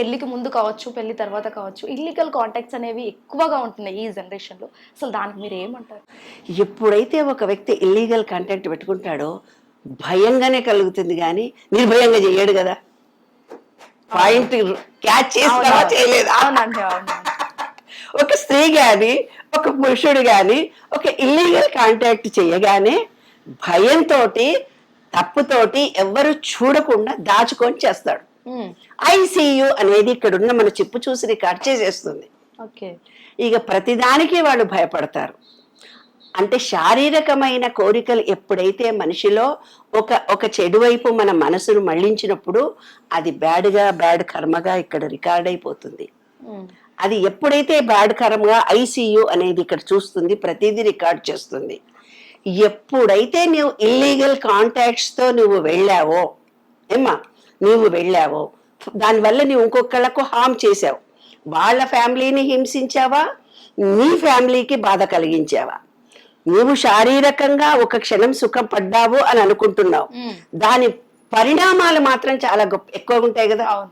పెళ్ళికి ముందు కావచ్చు పెళ్ళి తర్వాత కావచ్చు ఇల్లీగల్ కాంటాక్ట్స్ అనేవి ఎక్కువగా ఉంటున్నాయి ఈ జనరేషన్లో అసలు దానికి మీరు ఏమంటారు? ఎప్పుడైతే ఒక వ్యక్తి ఇల్లీగల్ కాంటాక్ట్ పెట్టుకుంటాడో భయంగానే కలుగుతుంది కానీ నిర్భయంగా చేయడు కదా. పాయింట్ క్యాచ్ చేస్తావా చేయలేదా? ఒక స్త్రీ గాని ఒక పురుషుడు గాని ఒక ఇల్లీగల్ కాంటాక్ట్ చేయగానే భయంతో తప్పుతోటి ఎవ్వరు చూడకుండా దాచుకొని చేస్తాడు. ఐసీయు అనేది ఇక్కడున్న మన చిప్పు చూసి రికార్డ్ చేసేస్తుంది. ఓకే. ఇక ప్రతిదానికి వాళ్ళు భయపడతారు. అంటే శారీరకమైన కోరికలు ఎప్పుడైతే మనిషిలో ఒక ఒక చెడు వైపు మన మనసును మళ్ళించినప్పుడు అది బ్యాడ్గా బ్యాడ్ కర్మగా ఇక్కడ రికార్డ్ అయిపోతుంది. అది ఎప్పుడైతే బ్యాడ్ కర్మగా ఐసీయు అనేది ఇక్కడ చూస్తుంది ప్రతిదీ రికార్డ్ చేస్తుంది. ఎప్పుడైతే నువ్వు ఇల్లీగల్ కాంటాక్ట్స్తో నువ్వు వెళ్ళావో ఏమ్మా? నువ్వు వెళ్ళావో. దానివల్ల నువ్వు ఇంకొకళ్ళకు హామ్ చేసావు వాళ్ళ ఫ్యామిలీని హింసించావా? నీ ఫ్యామిలీకి బాధ కలిగించావా? నువ్వు శారీరకంగా ఒక క్షణం సుఖం పడ్డావు అని అనుకుంటున్నావు. దాని పరిణామాలు మాత్రం చాలా గొప్ప ఎక్కువ ఉంటాయి కదా.